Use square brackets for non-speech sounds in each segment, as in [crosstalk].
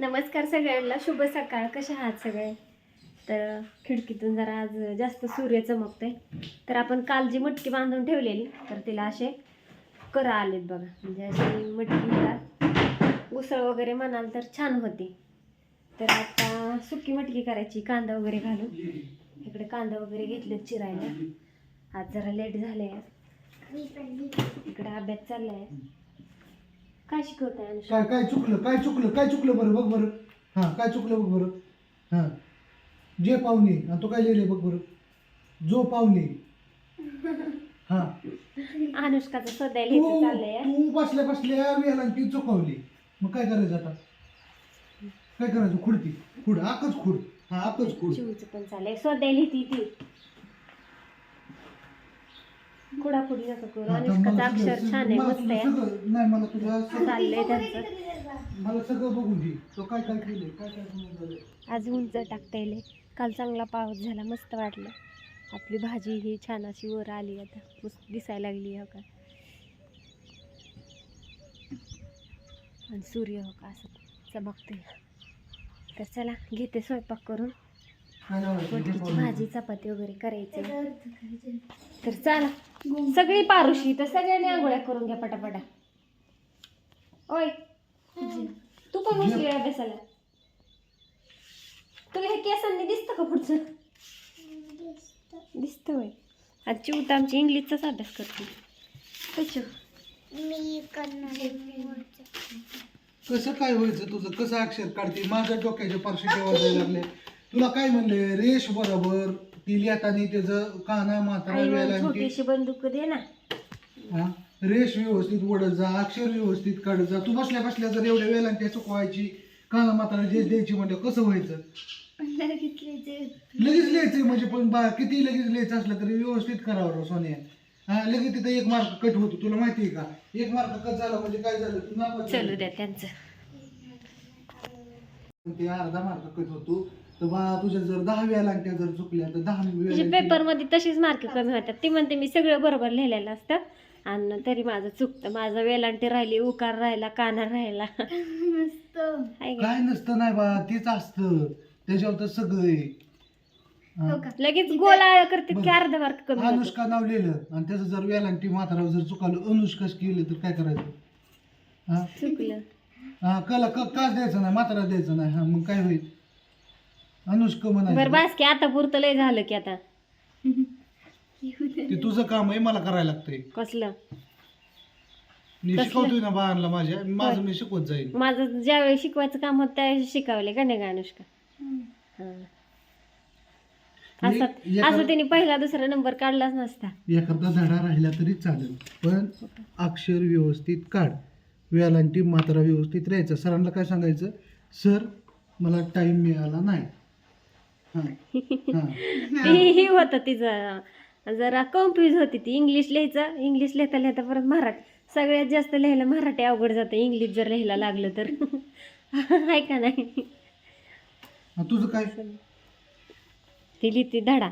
नमस्कार सगळ्यांना शुभ सकाळ. कसे आहात सगळे? तर खिडकीतून जरा आज जास्त सूर्य चमकतोय. तर आपण काल जी मटकी बांधून ठेवलेली तर तिला असे करा आलेत बघा. म्हणजे अशी मटकीला उसळ वगैरे म्हणाल तर छान होती. तर आता सुकी मटकी करायची कांदा वगैरे घालून. इकडे कांदा वगैरे घेतलेत चिरायला. आज जरा लेट झाले इकडे अभ्यास चालला आहे काय शिकवताय काय काय चुकलं काय चुकलं काय चुकलं बरं बघ बरं. हां काय चुकलं बघ बरं. हां. जे पाहुणे आणि तो काय लिहिले बघ बरं. जो पाहुणे. [laughs] हां. अनुष्काचं सध्या तू लिहायचं चाललंय. तू बसल्या बसल्या वेळेला ती चुकवली. मग काय करायचं आता? काय करायचं? खुडती. खुड आकच खुड. हा आकच खुड. चिवचं पण चाललंय. ती. कुडाकुडी नका करू. अनुष्काचं अक्षर छान आहे मस्त आहे. नाही मला सगळं- चाललंय त्यांचं. मला सगळं बघून दे. तो काय काय केलंय काय काय समजलं आज उंच टाकता येईल. काल चांगला पाऊस झाला मस्त वाटलं. आपली भाजी ही छान अशी वर आली आता. मस्त दिसायला लागली हो का? आणि सूर्य हो का? असं चमकतोय. तर चला घेते स्वयंपाक करून. पाहुणे. भाजी चपाती वगैरे करायचं. तर चला सगळी पारुशी तर सगळ्यांनी आंघोळ्या करून घ्या पटापटा. ओय तू पण बसली अभ्यासाला. तुला हे केसांनी दिसतं का पुढचं? दिसतं होय. आज चिव तर आमची इंग्लिशचाच अभ्यास करते. कशो कसं काय व्हायचं तुझं? कसं अक्षर काढते? माझ्या डोक्याच्या पार्श्वी वाजायला लागले. तुला काय म्हणले रेश बरोबर. ती लिहिताना त्याचं काना मात्रा आई मला वेळेला छोटीशी बंदूक दे ना. हा? रेश व्यवस्थित ओढत जा अक्षर व्यवस्थित काढत जा. तू बसल्या बसल्या जर एवढ्या वेळेला त्या चुकवायची काना मात्रा जे द्यायची म्हणजे कसं व्हायचं? लगेच लिहायचं म्हणजे पण बा किती लगेच लिहायचं असलं तरी व्यवस्थित करावं राव सोन्या. हा लगेच तिथं एक मार्क कट होतो. तुला माहिती आहे का? एक मार्क कट झाला म्हणजे काय झालं? तू नापास चलू झाली. द्या त्यांचं. ते अर्धा मार्क कट होतो. तर बा तुझ्या जर दहा वेळा लागत्या जर चुकल्या तर दहा म्हणजे वेळा पेपरमध्ये तशीच मार्क कमी होतात. ती म्हणते मी सगळं बरोबर लिहिलेलं असतं. आणि तरी माझं चुकतं. माझं वेलांटी राहिली उकार राहिला काना राहिला. का? काय नसतं नाही बा तेच असतं. त्याच्यावर तर सगळं. हा. लगेच गोला करते की बरं. अर्धा मार्क कमी होतो. अनुष्का नाव लिहिलं. आणि त्याचं जर वेलांटी म्हातारावर जर चुकालं अनुष्काच केलं तर काय करायचं? हा? चुकलं. हा कला क काच द्यायचं नाही म्हातारा द्यायचं नाही. हा मग काय होईल? अनुष्का बरं म्हणायचं बास की आता पुरतं लय झालं की आता. ते तुझं काम आहे मला करायला लागतंय. कसलं? मी कसलं? शिकवतोय ना बाळांना माझ्या. माझं मी शिकवत जाईल माझं ज्यावेळी शिकवायचं काम होतं त्यावेळी शिकवले का नाही का अनुष्का? हा. असं तिने पहिला दुसरा नंबर काढलाच नसता. एखादा धडा राहिला तरी चालेल पण अक्षर व्यवस्थित काढ. वेलांटी मात्रा व्यवस्थित राहायचं. सरांना काय सांगायचं? सर मला टाइम मिळाला नाही. हां ती होतं तिचं जरा कन्फ्यूज होती ती. इंग्लिश लिहायचं इंग्लिश लिहिता लिहिता परत मराठी सगळ्यात जास्त लिहायला मराठी अवघड जातं. इंग्लिश जर लिहायला लागलं तर. [laughs] आहे का नाही? तुझं काय? ती लिहिते धडा.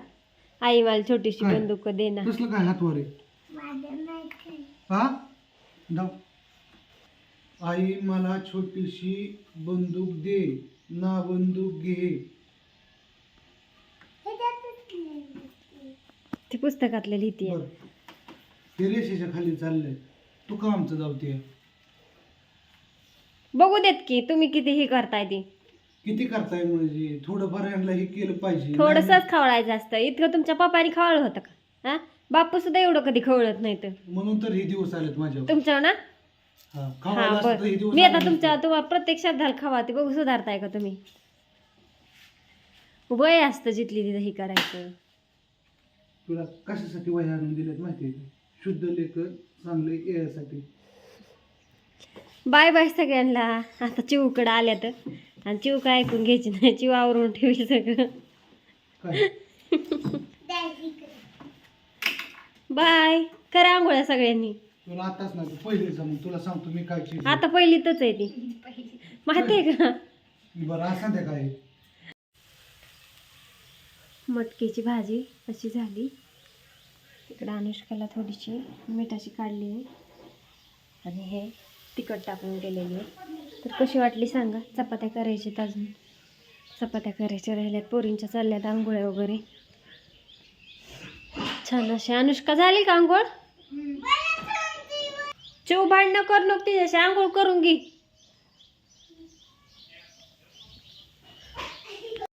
आई मला छोटीशी काय? बंदूक दे ना. कसलं काय हातवर? आहे हा आई मला छोटीशी बंदूक दे ना बंदूक घे. ती पुस्तकातलं लिहिते बर. ते रेषेच्या खाली चाललंय. तू का आमचं जाऊते बघू देत की तुम्ही किती हे करताय ती. किती करताय म्हणजे थोडंफार यांना हे केलं पाहिजे. थोडंसंच खवळायचं असतं. इतकं तुमच्या पप्पानी खवळलं होतं का? हा? बापू सुद्धा एवढं कधी खवळत नाही तर म्हणून तर हे दिवस आलेत माझ्यावर. तुमच्या ना? हा, हा खावायला असतं तर हे बर. दिवस मी आता आले तुमच्या नसते. तुम्हाला प्रत्येक शब्दाला खवा ते बघू सुधारताय का तुम्ही? वय असतं जिथली तिथं हे करायचं. तुला कशासाठी वह्या आणून दिल्यात माहिती आहे का? शुद्ध लेख चांगले यासाठी बाय बाय सगळ्यांना. आता चिवकडं आल्या तर आणि चिव काय ऐकून घ्यायची नाही चिव आवरून ठेवली सगळं. काय? बाय. करा आंघोळ्या सगळ्यांनी. तुला आताच नाही तू पहिले जा मग. तुला सांगतो मी काय आता पहिली तच आहे ती. माहिती आहे का? बरं आज संध्याकाळी. मटकीची भाजी अशी झाली. इकडं अनुष्काला थोडीशी मिठाची काढली आहे आणि हे तिखट टाकून केलेली आहे. तर कशी वाटली सांगा? चपात्या करायच्यात अजून. चपात्या करायच्या राहिल्यात. पोरींच्या चालल्यात आंघोळ्या वगैरे. छान अशी. अनुष्का झाली का आंघोळ? चिव भांडणं कर नको तिच्याशी. आंघोळ करून घे.